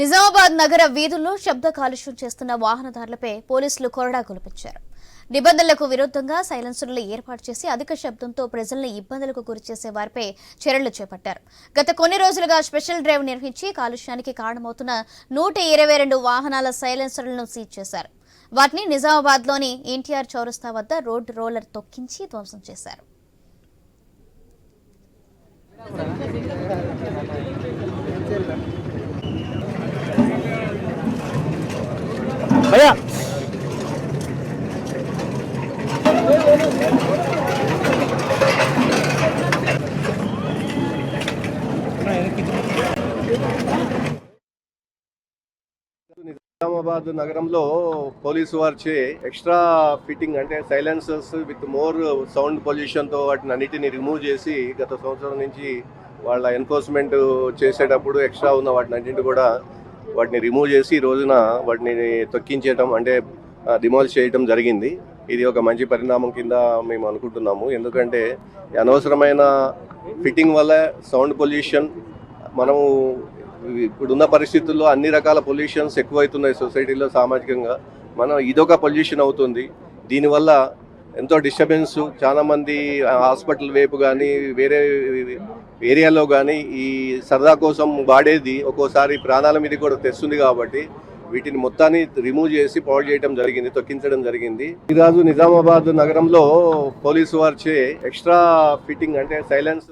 నిజామాబాద్ నగర వీధుల్లో శబ్ద కాలుష్యం చేస్తున్న వాహనదారులపై పోలీసులు కొరడా కులిపించారు నిబంధనలకు విరుద్ధంగా సైలెన్సర్లు ఏర్పాటు చేసి అధిక శబ్దంతో ప్రజల్ని ఇబ్బందులకు గురిచేసే వారిపై చర్యలు చేపట్టారు. గత కొన్ని రోజులుగా స్పెషల్ డ్రైవ్ నిర్వహించి కాలుష్యానికి కారణమవుతున్న నూట ఇరవై రెండు వాహనాల సైలెన్సర్లను సీజ్ చేశారు. వాటిని నిజామాబాద్లోని ఎన్టీఆర్ చౌరస్తా వద్ద రోడ్డు రోలర్ తొక్కించి ధ్వంసం చేశారు. भैया నిజామాబాద్ నగరంలో పోలీసు వారిచే ఎక్స్ట్రా ఫిట్టింగ్ అంటే సైలెన్సర్స్ విత్ మోర్ సౌండ్ పొల్యూషన్తో వాటిని అన్నిటిని రిమూవ్ చేసి గత సంవత్సరం నుంచి వాళ్ళ ఎన్ఫోర్స్మెంట్ చేసేటప్పుడు ఎక్స్ట్రా ఉన్న వాటిని అన్నింటి కూడా వాటిని రిమూవ్ చేసి ఈ రోజున వాటిని తొక్కించేయటం అంటే డిమాలిష్ చేయటం జరిగింది. ఇది ఒక మంచి పరిణామం కింద మేము అనుకుంటున్నాము. ఎందుకంటే అనవసరమైన ఫిట్టింగ్ వల్ల సౌండ్ పొల్యూషన్ మనము ఇప్పుడున్న పరిస్థితుల్లో అన్ని రకాల పొల్యూషన్స్ ఎక్కువైతున్నాయి సొసైటీలో సామాజికంగా. మనం ఇదొక పొల్యూషన్ అవుతుంది. దీనివల్ల ఎంతో డిస్టర్బెన్స్. చాలామంది హాస్పిటల్ వైపు కానీ వేరే ఏరియాలో కానీ ఈ సరదా కోసం వాడేది ఒక్కోసారి ప్రాణాల మీద కూడా తెస్తుంది కాబట్టి వీటిని మొత్తాన్ని రిమూవ్ చేసి పాడు చేయడం జరిగింది తొక్కించడం జరిగింది. ఈరోజు నిజామాబాద్ నగరంలో పోలీసు వారిచే ఎక్స్ట్రా ఫిట్టింగ్ అంటే సైలెన్స్